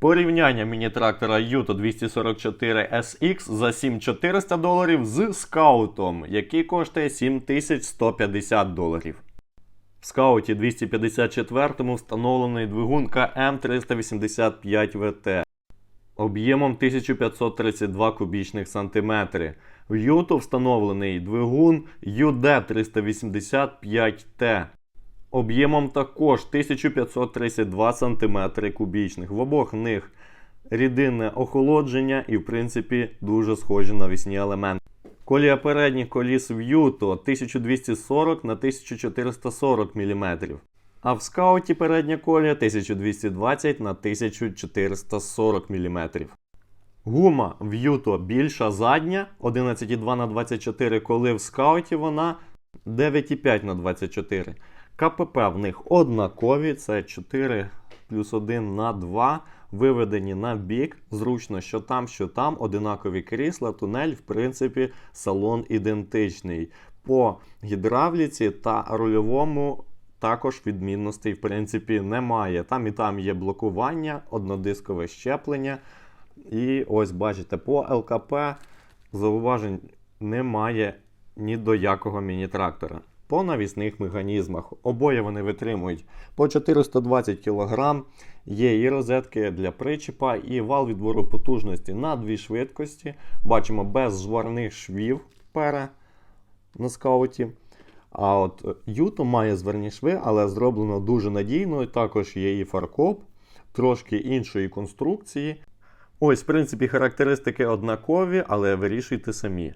Порівняння міні-трактора Yuto 244 SX за 7400 доларів з скаутом, який коштує 7150 доларів. В скауті 254 встановлений двигун КМ385 ВТ об'ємом 1532 кубічних сантиметри. В Юту встановлений двигун UD385T об'ємом також 1532 см кубічних. В обох них рідинне охолодження і, в принципі, дуже схожі навісні елементи. Колія передніх коліс в Юто 1240 на 1440 мм. А в скауті передня колія 1220 на 1440 мм. Гума в Юто більша задня 11,2 на 24, коли в скауті вона 9,5 на 24. КПП в них однакові, це 4 плюс 1 на 2, виведені на бік. Зручно, що там, що там, одинакові крісла, тунель, в принципі, салон ідентичний. По гідравліці та рульовому також відмінностей, в принципі, немає. Там і там є блокування, однодискове щеплення. І ось бачите, по ЛКП зауважень немає ні до якого міні-трактора. По навісних механізмах обоє вони витримують по 420 кг. Є і розетки для причіпа, і вал відбору потужності на дві швидкості. Бачимо без жварних швів пера на скауті. А от Юто має зверні шви, але зроблено дуже надійно. Також є і фаркоп, трошки іншої конструкції. Ось, в принципі, характеристики однакові, але вирішуйте самі.